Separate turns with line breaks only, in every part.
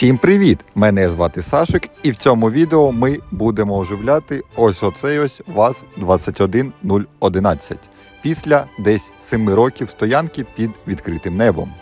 Всім привіт! Мене звати Сашик, і в цьому відео ми будемо оживляти ось оцей ось ВАЗ 21011 після десь 7 років стоянки під відкритим небом.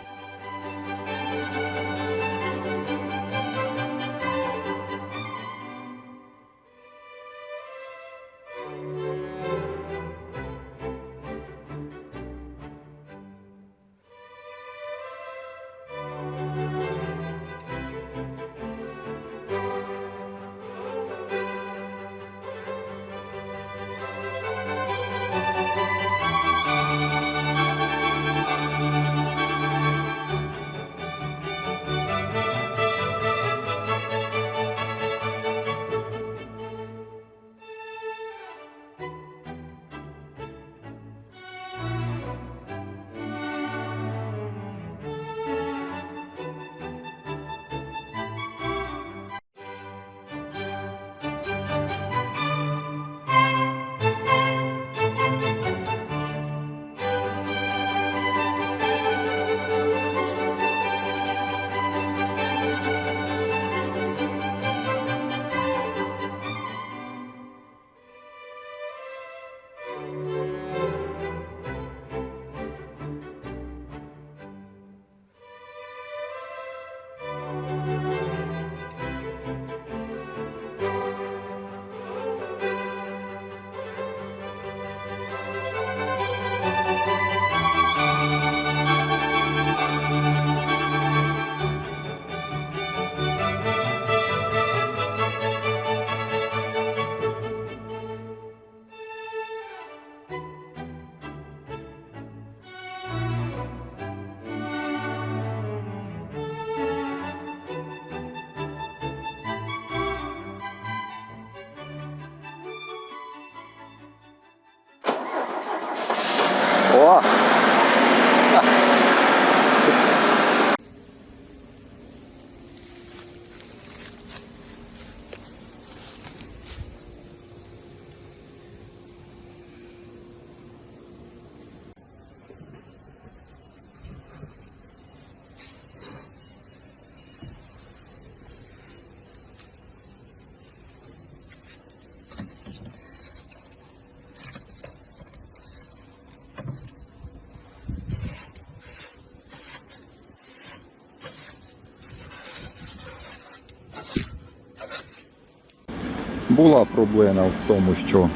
Була проблема в тому, що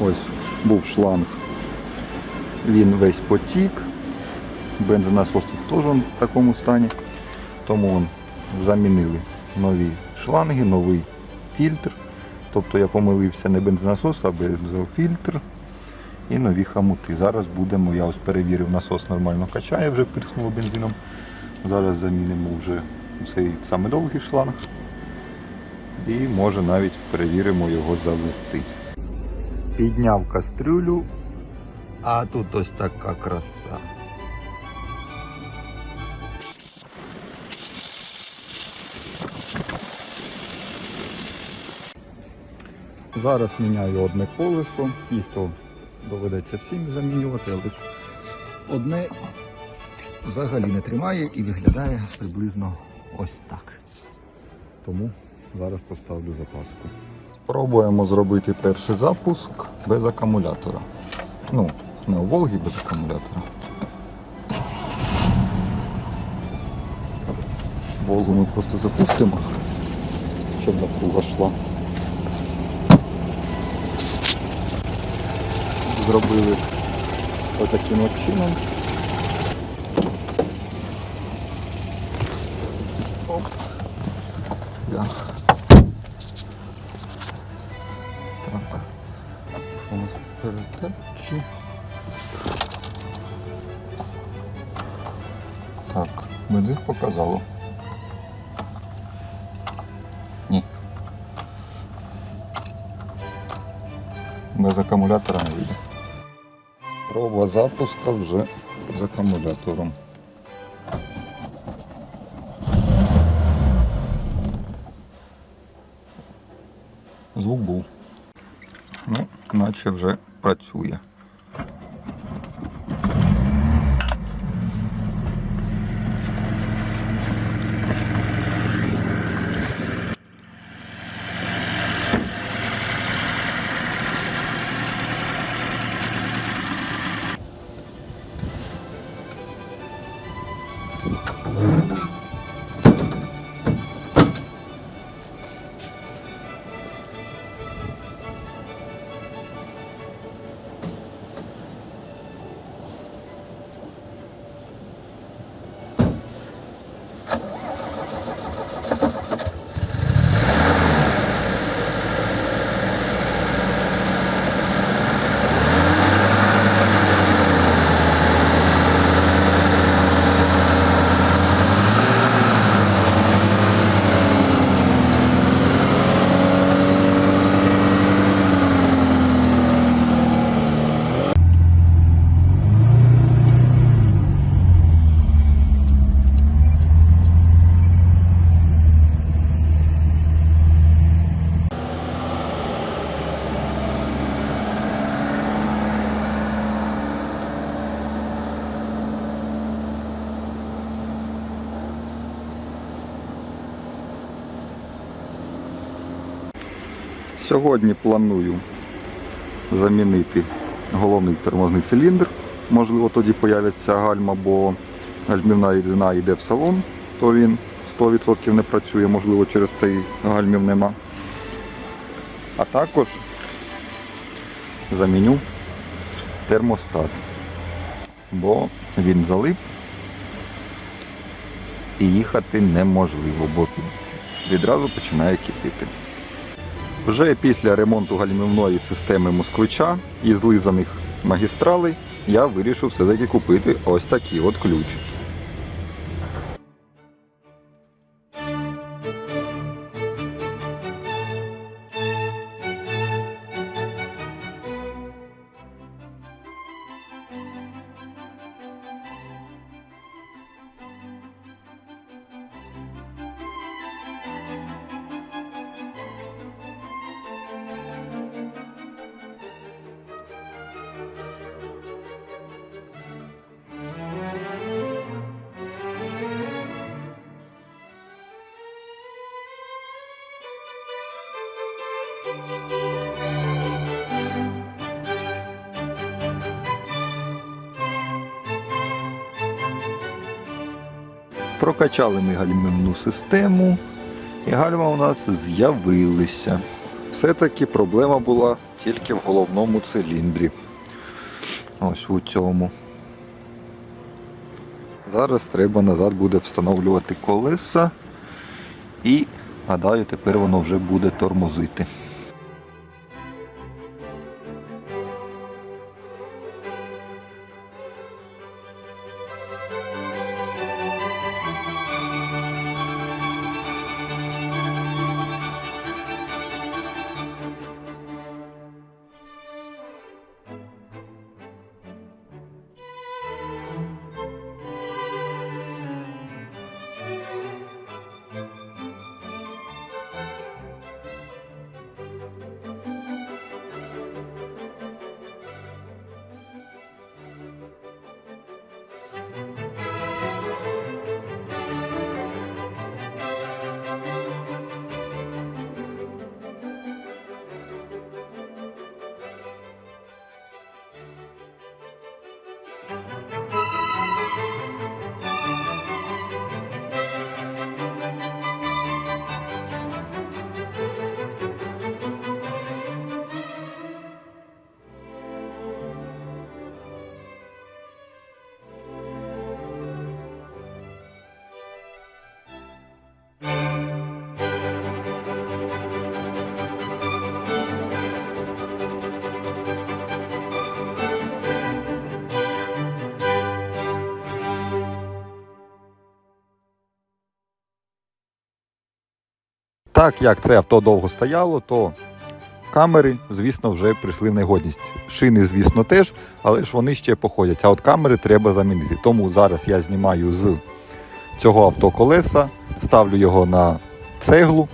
ось був шланг, він весь потік, бензонасос тут теж в такому стані, тому замінили нові шланги, новий фільтр. Тобто я помилився не бензонасос, а бензофільтр і нові хамути. Зараз будемо, я ось перевірив, насос нормально качає, вже пирснуло бензином. Зараз замінимо вже цей саме довгий шланг і може навіть перевіримо його завести. Підняв кастрюлю, а тут ось така краса. Зараз міняю одне колесо, ті, хто доведеться всім замінювати, але одне взагалі не тримає і виглядає приблизно ось так. Тому зараз поставлю запаску. Спробуємо зробити перший запуск без акумулятора. Ну, не у Волги без акумулятора. Волгу ми просто запустимо, щоб напруга йшла. Зробили отаким от чином. Оп. Я. акумулятора не видно. Проба запуска вже з акумулятором. Звук був. Ну, наче вже працює. Сьогодні планую замінити головний тормозний циліндр. Можливо, тоді появиться гальма, бо гальмівна рідина йде в салон, то він 100% не працює, можливо, через цей гальмів нема. А також заміню термостат, бо він залип і їхати неможливо, бо відразу починає кипіти. Вже після ремонту гальмівної системи москвича і злизаних магістралей я вирішив все-таки купити ось такий от ключ. Прокачали ми гальмівну систему, і гальма у нас з'явилися. Все-таки проблема була тільки в головному циліндрі. Ось у цьому. Зараз треба назад буде встановлювати колеса і, гадаю, тепер воно вже буде тормозити. Так як це авто довго стояло, то камери, звісно, вже прийшли в негодність. Шини, звісно, теж, але ж вони ще походять. А от камери треба замінити. Тому зараз я знімаю з цього авто колеса, ставлю його на цеглу,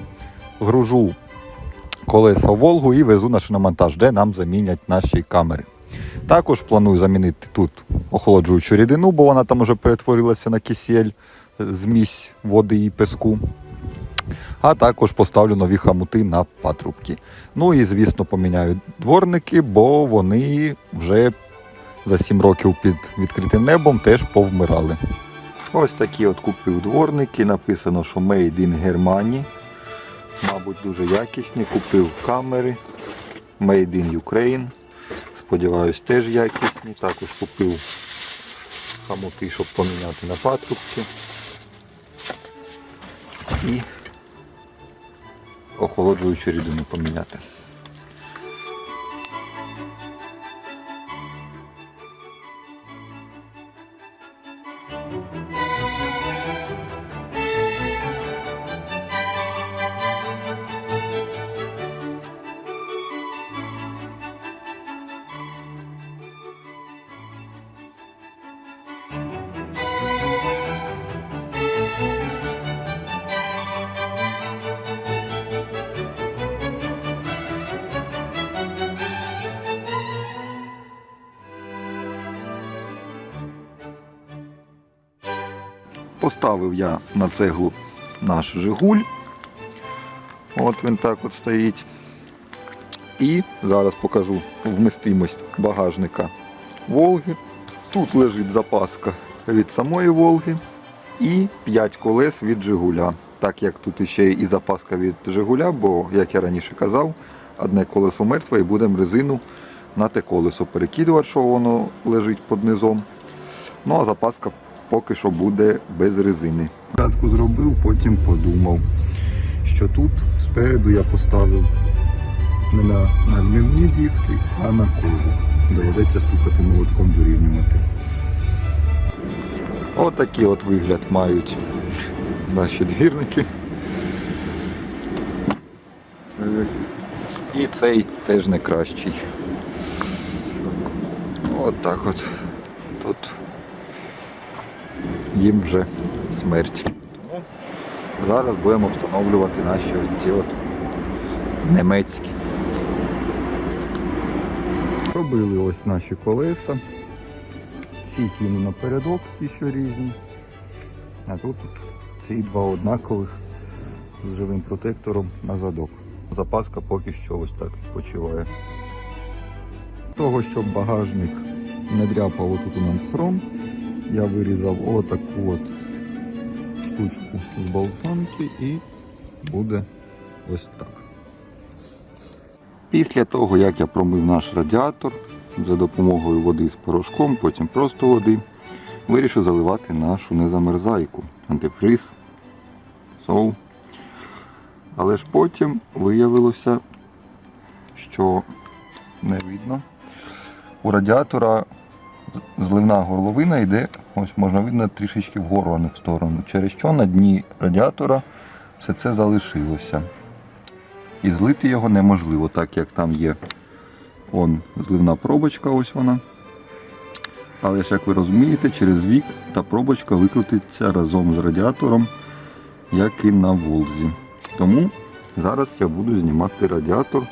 гружу колеса Волгу і везу на шиномонтаж, де нам замінять наші камери. Також планую замінити тут охолоджуючу рідину, бо вона там вже перетворилася на кисель, змісь води і песку а також поставлю нові хамути на патрубки. Ну і, звісно, поміняю дворники, бо вони вже за 7 років під відкритим небом теж повмирали. Ось такі от купив дворники, написано, що Made in Germany. Мабуть, дуже якісні. Купив камери Made in Ukraine. Сподіваюсь, теж якісні. Також купив хамути, щоб поміняти на патрубки. І охолоджуючу рідину поміняти. Поставив я на цеглу наш Жигуль. От він так от стоїть. І зараз покажу вмістимость багажника Волги. Тут лежить запаска від самої Волги і 5 колес від Жигуля. Так як тут ще і запаска від Жигуля, бо, як я раніше казав, одне колесо мертве і будемо резину на те колесо перекидувати, що воно лежить під низом. Ну а запаска поки що буде без резини. Спочатку зробив, потім подумав, що тут спереду я поставив не на, на диски, а на кожу. Доведеться стукати молотком вирівнювати. Отакий от вигляд мають наші двірники. І цей теж не кращий. От так от. Тут їм вже смерть. Тому зараз будемо встановлювати наші ці от немецькі. Робили ось наші колеса. Ці кину напередок, ті, що різні. А тут ці два однакових з живим протектором на задок. Запаска поки що ось так відпочиває. Того, щоб багажник не дряпав отут у нам хром, я вирізав отаку от штучку з болфанки і буде ось так. Після того, як я промив наш радіатор за допомогою води з порошком, потім просто води, вирішив заливати нашу незамерзайку, антифриз, сол. Але ж потім виявилося, що не видно. У радіатора зливна горловина йде, ось можна видно трішечки вгору, а не в сторону. Через що на дні радіатора все це залишилося. І злити його неможливо, так як там є он, зливна пробочка, ось вона. Але ж, як ви розумієте, через вік та пробочка викрутиться разом з радіатором, як і на Волзі. Тому зараз я буду знімати радіатор,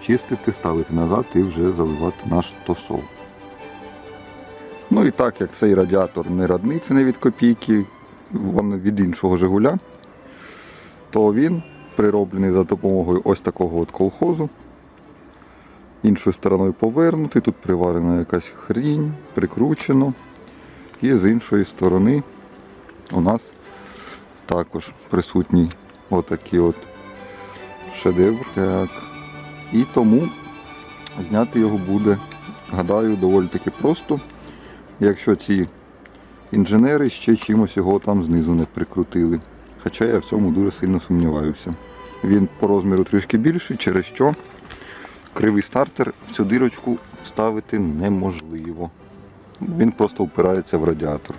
чистити, ставити назад і вже заливати наш тосол. Ну і так як цей радіатор не родний, це не від копійки, він від іншого Жигуля, то він прироблений за допомогою ось такого от колхозу. Іншою стороною повернутий, тут приварена якась хрінь, прикручено. І з іншої сторони у нас також присутній отакий от шедевр. Так. І тому зняти його буде, гадаю, доволі таки просто, якщо ці інженери ще чимось його там знизу не прикрутили. Хоча я в цьому дуже сильно сумніваюся. Він по розміру трішки більший, через що кривий стартер в цю дирочку вставити неможливо. Він просто впирається в радіатор.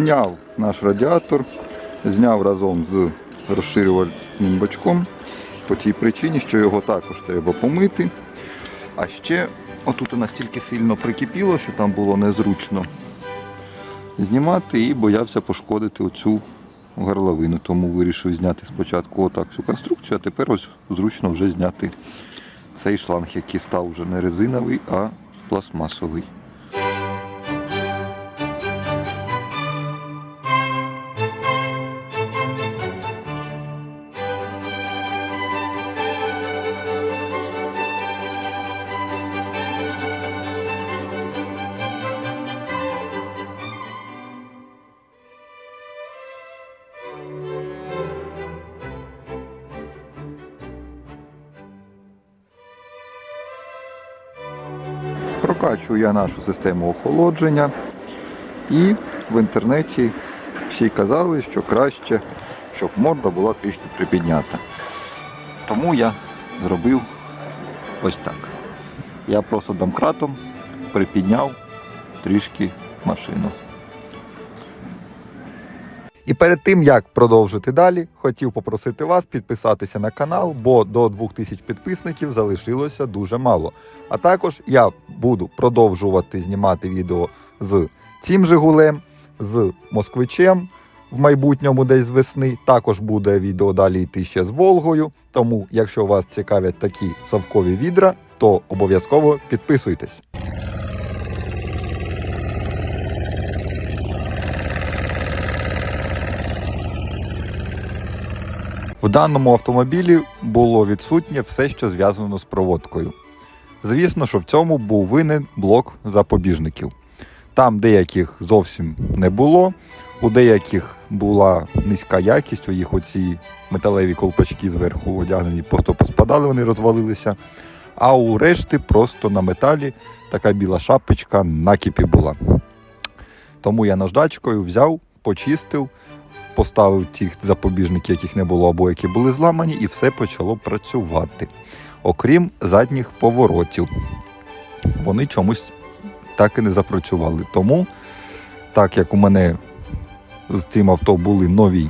Зняв наш радіатор, зняв разом з розширювальним бачком по тій причині, що його також треба помити. А ще отут у нас тільки сильно прикипіло, що там було незручно знімати і боявся пошкодити оцю горловину. Тому вирішив зняти спочатку отак всю конструкцію, а тепер ось зручно вже зняти цей шланг, який став вже не резиновий, а пластмасовий. Прокачую я нашу систему охолодження. І в інтернеті всі казали, що краще, щоб морда була трішки припіднята. Тому я зробив ось так. Я просто домкратом припідняв трішки машину. І перед тим як продовжити далі, хотів попросити вас підписатися на канал, бо до 2000 підписників залишилося дуже мало. А також я буду продовжувати знімати відео з цим Жигулем, з москвичем в майбутньому десь з весни. Також буде відео далі йти ще з Волгою. Тому, якщо вас цікавлять такі совкові відра, то обов'язково підписуйтесь. В даному автомобілі було відсутнє все, що зв'язано з проводкою. Звісно, що в цьому був винен блок запобіжників. Там деяких зовсім не було, у деяких була низька якість, у їх оці металеві колпачки зверху одягнені, просто поспадали, вони розвалилися. А у решти просто на металі така біла шапочка накипі була. Тому я наждачкою взяв, почистив, поставив ті запобіжники, яких не було, або які були зламані, і все почало працювати. Окрім задніх поворотів. Вони чомусь так і не запрацювали. Тому, так як у мене з цим авто були нові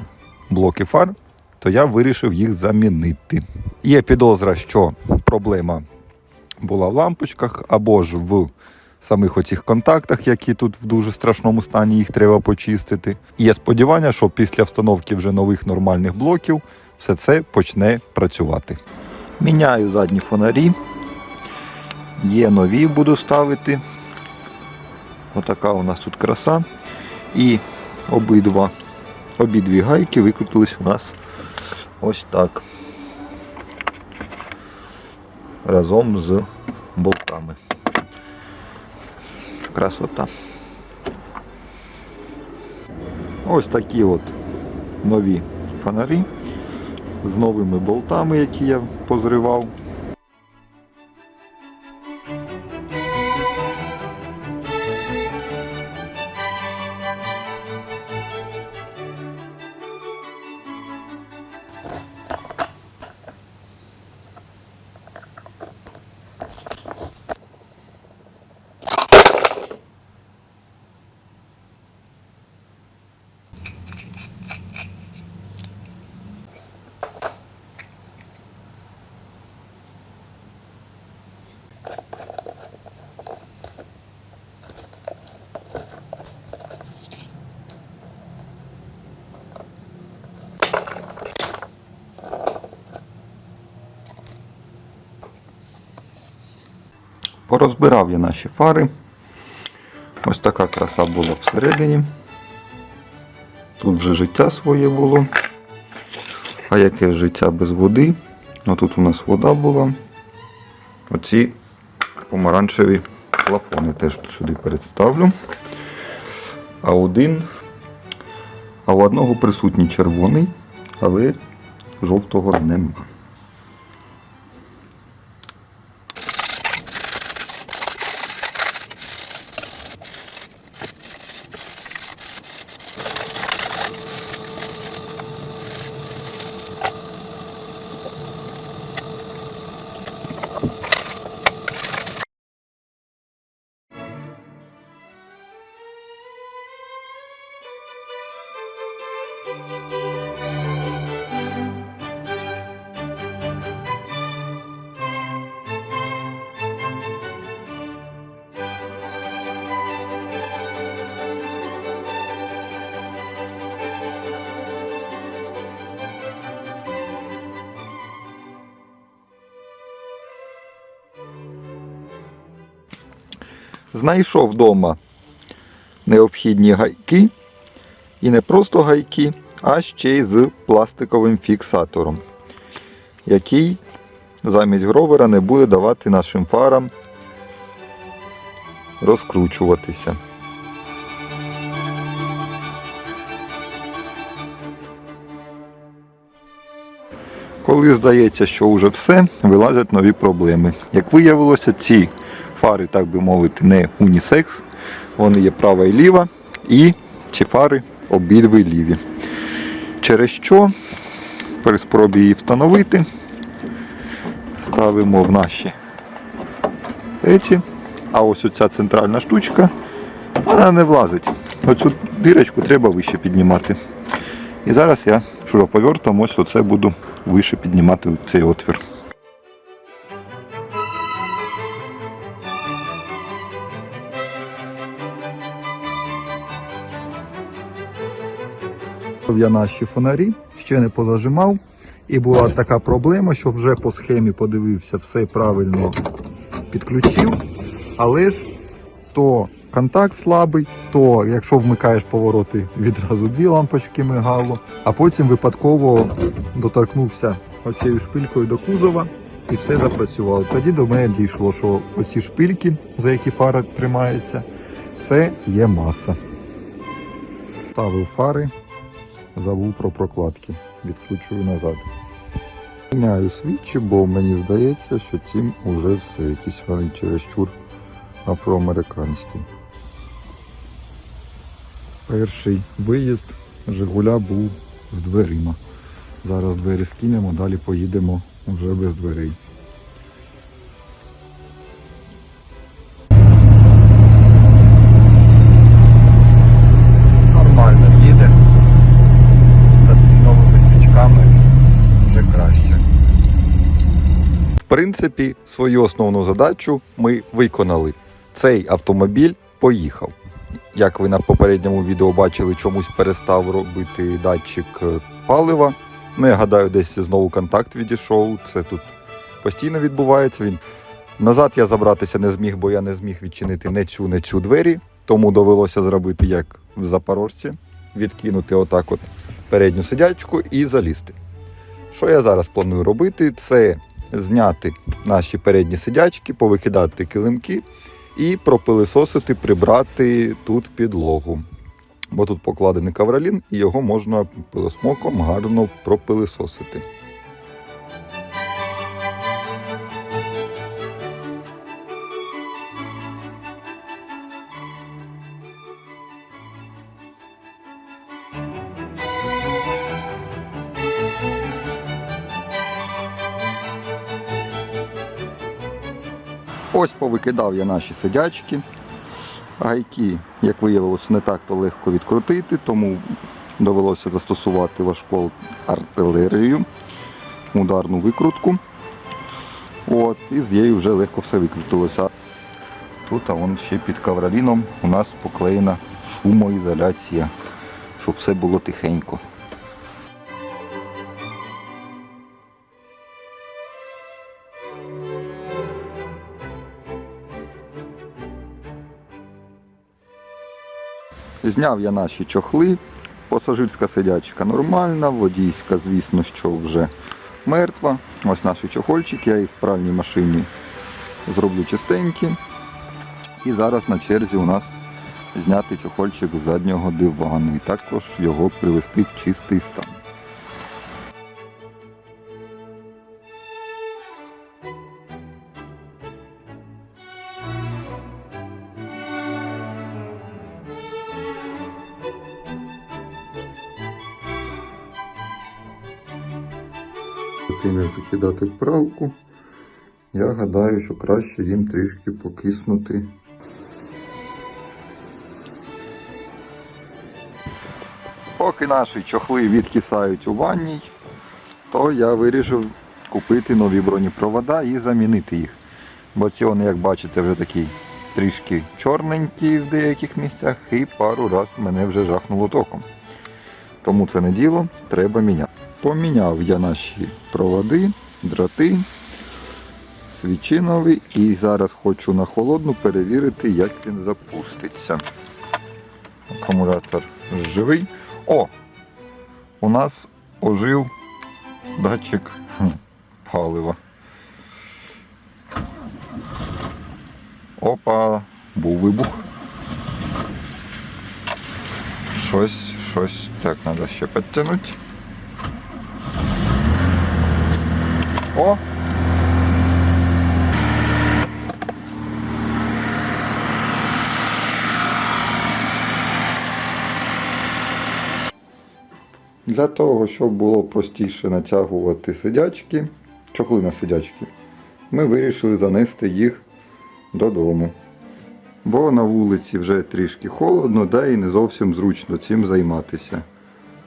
блоки фар, то я вирішив їх замінити. Є підозра, що проблема була в лампочках або ж в самих оцих контактах, які тут в дуже страшному стані, їх треба почистити. І є сподівання, що після встановки вже нових нормальних блоків все це почне працювати. Міняю задні фонарі. Є нові, буду ставити. Отака у нас тут краса. І обидва, обидві гайки викрутились у нас ось так. Разом з болтами. Красота. Ось такі от нові фонарі з новими болтами, які я позривав. Порозбирав я наші фари. Ось така краса була всередині. Тут вже життя своє було. А яке життя без води? Ну тут у нас вода була. Оці помаранчеві плафони теж сюди представлю. А один, а у одного присутній червоний, але жовтого нема. Знайшов вдома необхідні гайки. І не просто гайки, а ще й з пластиковим фіксатором, який замість гровера не буде давати нашим фарам розкручуватися. Коли здається, що вже все, вилазять нові проблеми. Як виявилося, ці фари, так би мовити, не унісекс, вони є права і ліва, і ці фари обидві ліві. Через що при спробі її встановити, ставимо в наші еті, а ось оця центральна штучка, вона не влазить. Оцю дірочку треба вище піднімати. І зараз я шуруповертом ось оце буду вище піднімати цей отвір. Я наші фонарі ще не позажимав. І була така проблема, що вже по схемі подивився, все правильно підключив, але ж то контакт слабий, то якщо вмикаєш повороти, відразу дві лампочки мигало, а потім випадково доторкнувся оцією шпилькою до кузова і все запрацювало. Тоді до мене дійшло, що оці шпильки, за які фара тримається, це є маса. Ставив фари, забув про прокладки. Відкручую назад. Міняю свічі, бо мені здається, що цим уже все. Якісь вони чересчур афроамериканські. Перший виїзд Жигуля був з дверима. Зараз двері скинемо, далі поїдемо вже без дверей. Принципі, свою основну задачу ми виконали. Цей автомобіль поїхав. Як ви на попередньому відео бачили, чомусь перестав робити датчик е, палива. Ну, я гадаю, десь знову контакт відійшов. Це тут постійно відбувається. Він назад я забратися не зміг, бо я не зміг відчинити не цю, не цю двері. Тому довелося зробити як в Запорожці, відкинути отак от передню сидячку і залізти. Що я зараз планую робити? Це зняти наші передні сидячки, повикидати килимки і пропилисосити, прибрати тут підлогу. Бо тут покладений кавролін, і його можна пилосмоком гарно пропилисосити. Ось повикидав я наші сидячки. Гайки, як виявилося, не так-то легко відкрутити, тому довелося застосувати важку артилерію, ударну викрутку. От, і з нею вже легко все викрутилося. Тут а вон ще під кавроліном у нас поклеєна шумоізоляція, щоб все було тихенько. Зняв я наші чохли. Пасажирська сидячка нормальна, водійська, звісно, що вже мертва. Ось наші чохольчики, я їх в пральній машині зроблю чистенькі. І зараз на черзі у нас зняти чохольчик з заднього дивану і також його привести в чистий стан. Тим закидати в пралку. Я гадаю, що краще їм трішки покиснути. Поки наші чохли відкисають у ванній, то я вирішив купити нові бронепровода і замінити їх. Бо ці вони, як бачите, вже такі трішки чорненькі в деяких місцях і пару раз мене вже жахнуло током. Тому це не діло, треба міняти. Поміняв я наші проводи, дроти, свічинові і зараз хочу на холодну перевірити, як він запуститься. Акумулятор живий. О! У нас ожив датчик палива. Опа, був вибух. Щось, щось. Так, треба ще підтягнути. О! Для того, щоб було простіше натягувати сидячки, чохли на сидячки, ми вирішили занести їх додому. Бо на вулиці вже трішки холодно, да і не зовсім зручно цим займатися.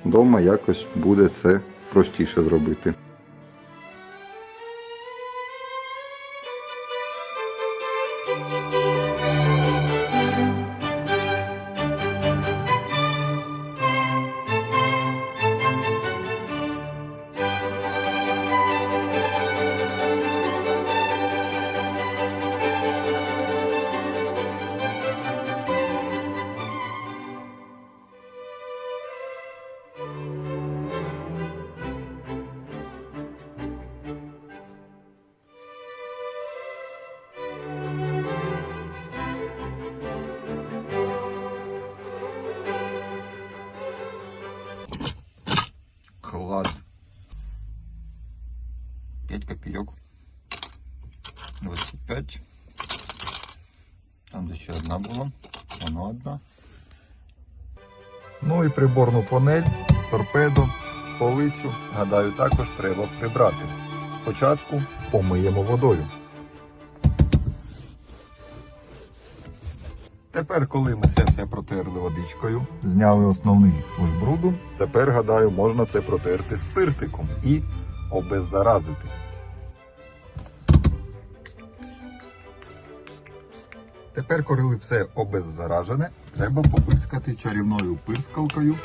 Дома якось буде це простіше зробити. you. І приборну панель, торпеду, полицю. Гадаю, також треба прибрати. Спочатку помиємо водою. Тепер, коли ми це все протерли водичкою, зняли основний слой бруду, тепер, гадаю, можна це протерти спиртиком і обеззаразити. Тепер, коли все обеззаражене, треба попискати чарівною пирскалкою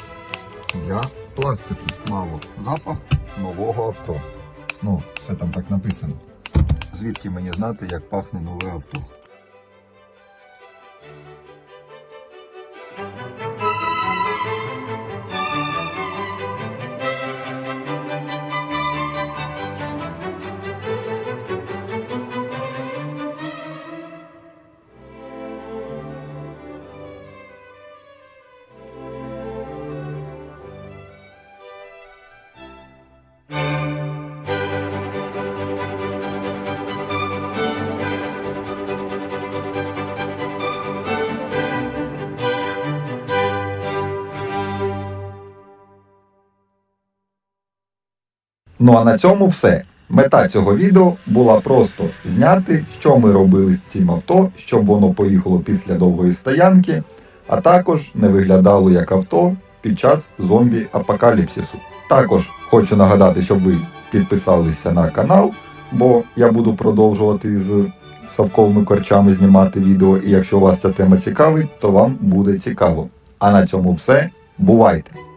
для пластику. Мало запах нового авто. Ну, все там так написано. Звідки мені знати, як пахне нове авто? Ну а на цьому все. Мета цього відео була просто зняти, що ми робили з цим авто, щоб воно поїхало після довгої стоянки, а також не виглядало як авто під час зомбі-апокаліпсису. Також хочу нагадати, щоб ви підписалися на канал, бо я буду продовжувати з совковими корчами знімати відео, і якщо вас ця тема цікавить, то вам буде цікаво. А на цьому все. Бувайте!